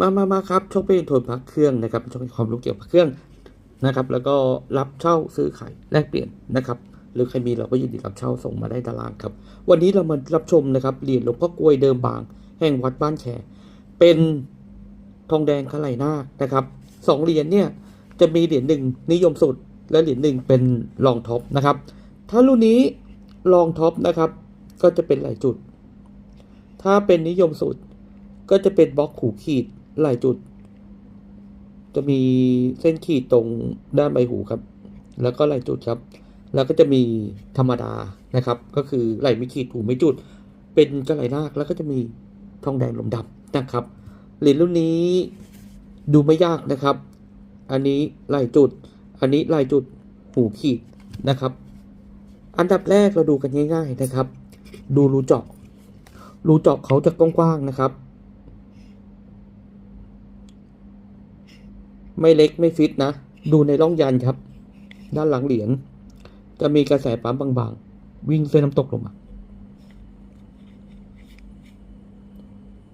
มามามาครับช่องเป็นโทนพักเครื่องนะครับช่องให้ความรู้เกี่ยวกับเครื่องนะครับ แล้วก็รับเช่าซื้อขายแลกเปลี่ยนนะครับ หรือใครมีเราก็ยินดีรับเช่าส่งมาได้ตารางครับ วันนี้เรามารับชมนะครับเหรียญหลวงพ่อกลวยเดิมบาง แห่งวัดบ้านแขเป็นทองแดงขะไหลนานะครับสองเหรียญเนี่ยจะมีเหรียญหนึ่งนิยมสุด และเหรียญหนึ่งเป็นรองท็อปนะครับ ถ้ารุ่นนี้รองท็อปนะครับ ก็จะเป็นหลายจุด ถ้าเป็นนิยมสุดก็จะเป็นบล็อกหูขีด หลายจุด จะมีเส้นขีดตรงด้านใบหูครับ แล้วก็หลายจุดครับ แล้วก็จะมีธรรมดานะครับ ก็คือไหลไม่ขีดหูไม่จุด เป็นกระไหลนาคแล้วก็จะมีทองแดงลมดำนะครับเหรียญรุ่นนี้ดูไม่ยากนะครับ อันนี้ลายจุด อันนี้ลายจุดหูขีดนะครับ อันดับแรกเราดูกันง่าย ๆนะครับ ดูรูเจาะรูเจาะเขาจะกว้างๆนะครับ ไม่เล็กไม่ฟิตนะ ดูในร่องยันครับ ด้านหลังเหรียญจะมีกระแสปั๊มบางๆ วิ่งเส้นน้ำตกลงมา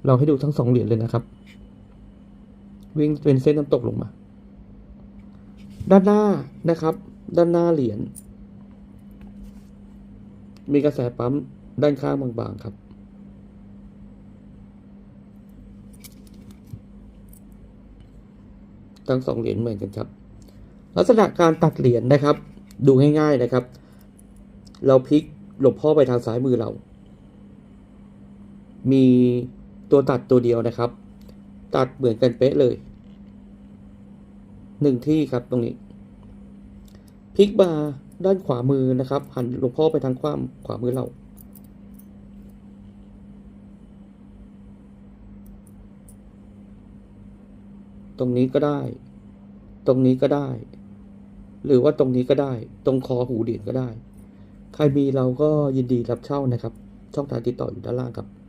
เราให้ดูทั้งสองเหรียญเลยนะครับ วิ่งเป็นเส้นน้ำตกลงมา ด้านหน้านะครับ ด้านหน้าเหรียญมีกระแสปั๊มด้านข้างบางๆครับ ทั้งสองเหรียญเหมือนกันครับ ลักษณะการตัดเหรียญนะครับ ดูง่าย ๆนะครับ เราพลิกหลบพ่อไปทางซ้ายมือเรา มีตัวตัดตัวเดียวนะครับ ตัดเหมือนกันเป๊ะเลยหนึ่งที่ครับตรงนี้พลิกมาด้านขวามือนะครับ หันหลวงพ่อไปทางขวาขวามือเรา ตรงนี้ก็ได้ ตรงนี้ก็ได้ หรือว่าตรงนี้ก็ได้ ตรงคอหูเหรียญก็ได้ ใครมีเราก็ยินดีรับเช่านะครับ ช่องทางติดต่ออยู่ด้านล่างครับ